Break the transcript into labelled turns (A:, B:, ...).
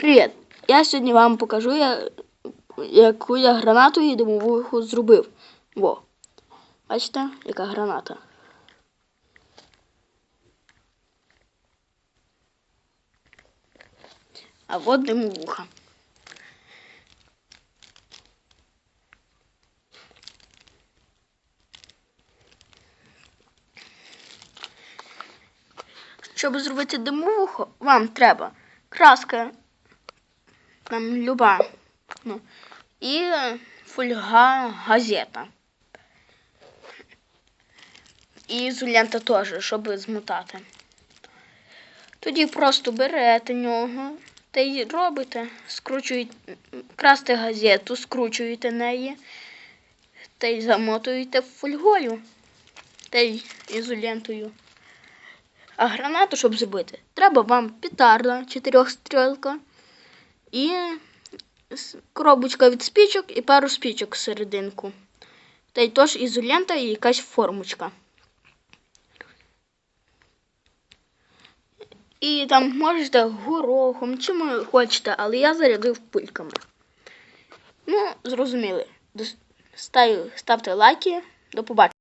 A: Привіт! Я сьогодні вам покажу, я- яку я гранату і димовуху зробив. Во. Бачите, яка граната. А от димовуха. Щоб зробити димовуху, вам треба краска там люба. Ну, і е, фольга газета. І ізолента теж, щоб змотати. Тоді просто берете нього та й робите, скручуєте, красти газету, скручуєте неї та й замотуєте фольгою та й ізолентою. А гранату, щоб зробити, треба вам петарда чотирьохстрілка і коробочка від спічок і пару спічок всерединку. Та й теж ізолента і якась формочка. І там можете горохом, чим хочете, але я зарядив пульками. Ну, зрозуміли. Ставте лайки. До побачення.